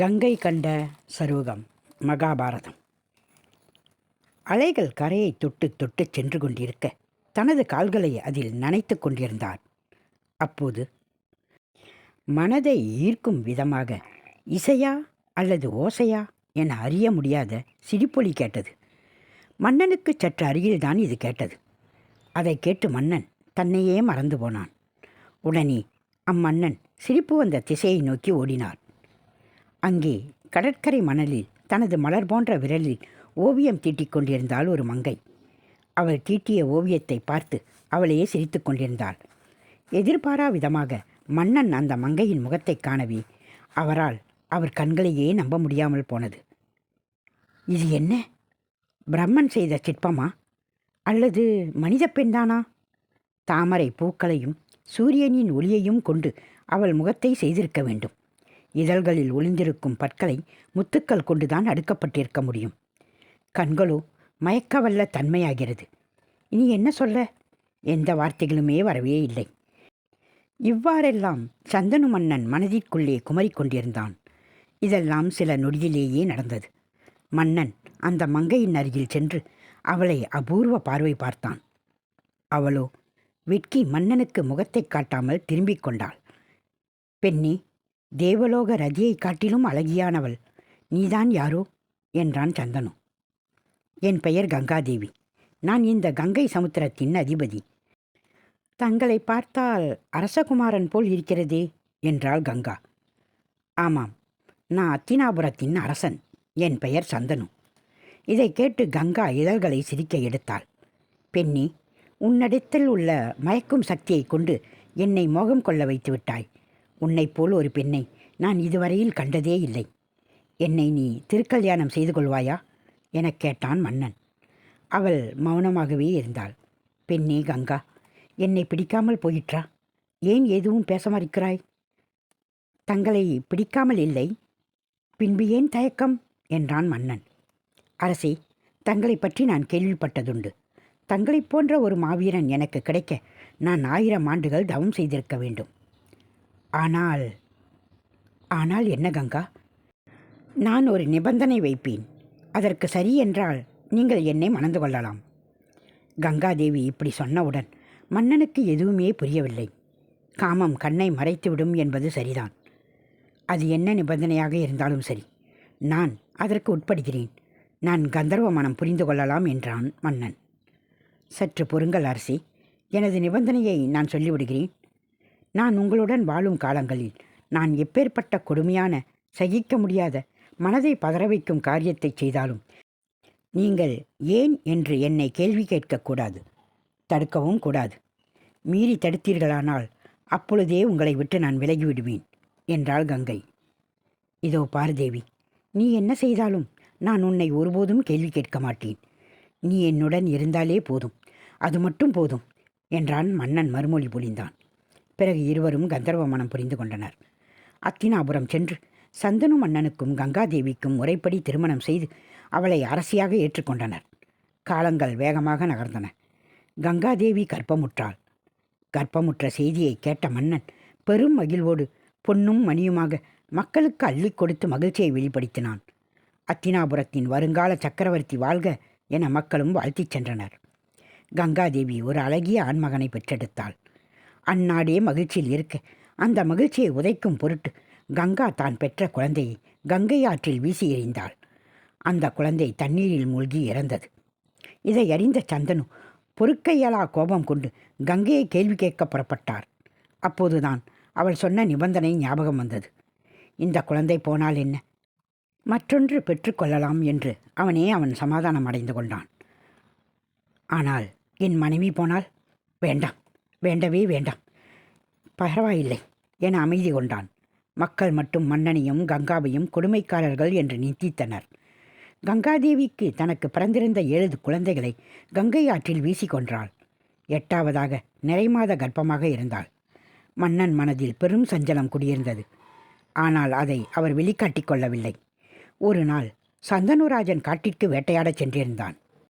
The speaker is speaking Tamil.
கங்கை கண்ட சருவகம் மகாபாரதம். அலைகள் கரையை தொட்டு தொட்டு சென்று கொண்டிருக்க தனது கால்களை அதில் நனைத்து கொண்டிருந்தார். அப்போது மனதை ஈர்க்கும் விதமாக இசையா அல்லது ஓசையா என அறிய முடியாத சிரிப்பொலி கேட்டது. மன்னனுக்கு சற்று அருகில்தான் இது கேட்டது. அதை கேட்டு மன்னன் தன்னையே மறந்து போனான். உடனே அம்மன்னன் சிரிப்பு வந்த திசையை நோக்கி ஓடினார். அங்கே கடற்கரை மணலில் தனது மலர் போன்ற விரலில் ஓவியம் தீட்டிக் கொண்டிருந்தாள் ஒரு மங்கை. அவள் தீட்டிய ஓவியத்தை பார்த்து அவளையே சிரித்து கொண்டிருந்தாள். எதிர்பாரா விதமாக மன்னன் அந்த மங்கையின் முகத்தைக் காணவே அவரால் அவர் கண்களையே நம்ப முடியாமல் போனது. இது என்ன? பிரம்மன் செய்த சிற்பமா? அல்லது மனித பெண்தானா தாமரை பூக்களையும் சூரியனின் ஒளியையும் கொண்டு அவள் முகத்தை செய்திருக்க வேண்டும். இதழ்களில் ஒளிந்திருக்கும் பற்களை முத்துக்கள் கொண்டுதான் அடுக்கப்பட்டிருக்க முடியும். கண்களோ மயக்கவல்ல தன்மையாகிறது. இனி என்ன சொல்ல? எந்த வார்த்தைகளுமே வரவே இல்லை. இவ்வாறெல்லாம் சந்தனு மன்னன் மனதிற்குள்ளே குமரிக் கொண்டிருந்தான். இதெல்லாம் சில நொடியிலேயே நடந்தது. மன்னன் அந்த மங்கையின் அருகில் சென்று அவளை அபூர்வ பார்வை பார்த்தான். அவளோ வெட்கி மன்னனுக்கு முகத்தை காட்டாமல் திரும்பிக் கொண்டாள். பெண்ணே தேவலோக ரதியை காட்டிலும் அழகியானவள். நீதான் யாரோ? என்றான் சந்தனு. என் பெயர் கங்காதேவி. நான் இந்த கங்கை சமுத்திரத்தின் அதிபதி. தங்களை பார்த்தால் அரசகுமாரன் போல் இருக்கிறதே என்றாள் கங்கா. ஆமாம் நான் அத்தினாபுரத்தின் அரசன் என் பெயர் சந்தனு. இதை கேட்டு கங்கா இதழ்களை சிரிக்க எடுத்தாள். பெண்ணே உன்னிடத்தில் உள்ள மயக்கும் சக்தியைக் கொண்டு என்னை மோகம் கொள்ள வைத்து விட்டாய். உன்னைப் போல் ஒரு பெண்ணை நான் இதுவரையில் கண்டதே இல்லை. என்னை நீ திருக்கல்யாணம் செய்து கொள்வாயா? எனக் கேட்டான் மன்னன். அவள் மௌனமாகவே இருந்தாள். பெண்ணே கங்கா என்னை பிடிக்காமல் போயிற்றா? ஏன் எதுவும் பேச மறுக்கிறாய் தங்களை பிடிக்காமல் இல்லை. பின்பு ஏன் தயக்கம்? என்றான் மன்னன். அரசே தங்களை பற்றி நான் கேள்விப்பட்டதுண்டு. தங்களைப் போன்ற ஒரு மாவீரன் எனக்கு கிடைக்க நான் ஆயிரம் ஆண்டுகள் தவம் செய்திருக்க வேண்டும். ஆனால் ஆனால் என்ன கங்கா? நான் ஒரு நிபந்தனை வைப்பேன். அதற்கு சரி என்றால் நீங்கள் என்னை மணந்து கொள்ளலாம். கங்காதேவி இப்படி சொன்னவுடன் மன்னனுக்கு எதுவுமே புரியவில்லை. காமம் கண்ணை மறைத்துவிடும் என்பது சரிதான். அது என்ன நிபந்தனையாக இருந்தாலும் சரி. நான் அதற்கு உட்படுகிறேன். நான் கந்தர்வ மனம் புரிந்து கொள்ளலாம் என்றான் மன்னன். சற்று பொறுங்கள் அரசி. எனது நிபந்தனையை நான் சொல்லிவிடுகிறேன். நான் உங்களுடன் வாழும் காலங்களில் நான் எப்பேற்பட்ட கொடுமையான சகிக்க முடியாத மனதை பதற வைக்கும் காரியத்தை செய்தாலும் நீங்கள் ஏன் என்று என்னை கேள்வி கேட்கக்கூடாது தடுக்கவும் கூடாது. மீறி தடுத்தீர்களானால் அப்பொழுதே உங்களை விட்டு நான் விலகிவிடுவேன் என்றாள் கங்கை. இதோ பார்தேவி நீ என்ன செய்தாலும் நான் உன்னை ஒருபோதும் கேள்வி கேட்க மாட்டேன். நீ என்னுடன் இருந்தாலே போதும் அது மட்டும் போதும் என்றான் மன்னன் மறுமொழி பொழிந்தான். பிறகு இருவரும் கந்தர்வ மனம் புரிந்து கொண்டனர். அத்தினாபுரம் சென்று சந்தனு மன்னனுக்கும் கங்காதேவிக்கும் முறைப்படி திருமணம் செய்து அவளை அரசியாக ஏற்றுக்கொண்டனர் காலங்கள் வேகமாக நகர்ந்தன. கங்காதேவி கர்ப்பமுற்றாள். கர்ப்பமுற்ற செய்தியை கேட்ட மன்னன் பெரும் மகிழ்வோடு பொன்னும் மணியுமாக மக்களுக்கு அள்ளிக் கொடுத்து மகிழ்ச்சியை வெளிப்படுத்தினான். அத்தினாபுரத்தின் வருங்கால சக்கரவர்த்தி வாழ்க என மக்களும் வாழ்த்திச் சென்றனர். கங்காதேவி ஒரு அழகிய ஆண்மகனை பெற்றெடுத்தாள். அந்நாடே மகிழ்ச்சியில் இருக்க. அந்த மகிழ்ச்சியை உதைக்கும் பொருட்டு கங்கா தான் பெற்ற குழந்தையை கங்கை ஆற்றில் வீசி எறிந்தாள். அந்த குழந்தை தண்ணீரில் மூழ்கி இறந்தது. இதை அறிந்த சந்தனு பொறுக்கையலா கோபம் கொண்டு கங்கையை கேள்வி கேட்க புறப்பட்டார். அப்போதுதான் அவள் சொன்ன நிபந்தனை ஞாபகம் வந்தது. இந்த குழந்தை போனால் என்ன? மற்றொன்று பெற்றுக்கொள்ளலாம் என்று அவனே அவன் சமாதானம் அடைந்து கொண்டான். ஆனால் என் மனைவி போனால்? வேண்டாம். வேண்டவே வேண்டாம். பரவாயில்லை என அமைதி கொண்டான். மக்கள் மட்டும் மன்னனையும் கங்காவையும் கொடுமைக்காரர்கள் என்று நிந்தித்தனர் கங்காதேவிக்கு தனக்கு பிறந்திருந்த ஏழு குழந்தைகளை கங்கை ஆற்றில் வீசிக்கொன்றாள் எட்டாவதாக நிறைமாத கர்ப்பமாக இருந்தாள். மன்னன் மனதில் பெரும் சஞ்சலம் குடியிருந்தது. ஆனால் அதை அவர் வெளிக்காட்டிக் கொள்ளவில்லை. ஒரு நாள் சந்தனுராஜன் காட்டிற்கு வேட்டையாடச் சென்றிருந்தான்.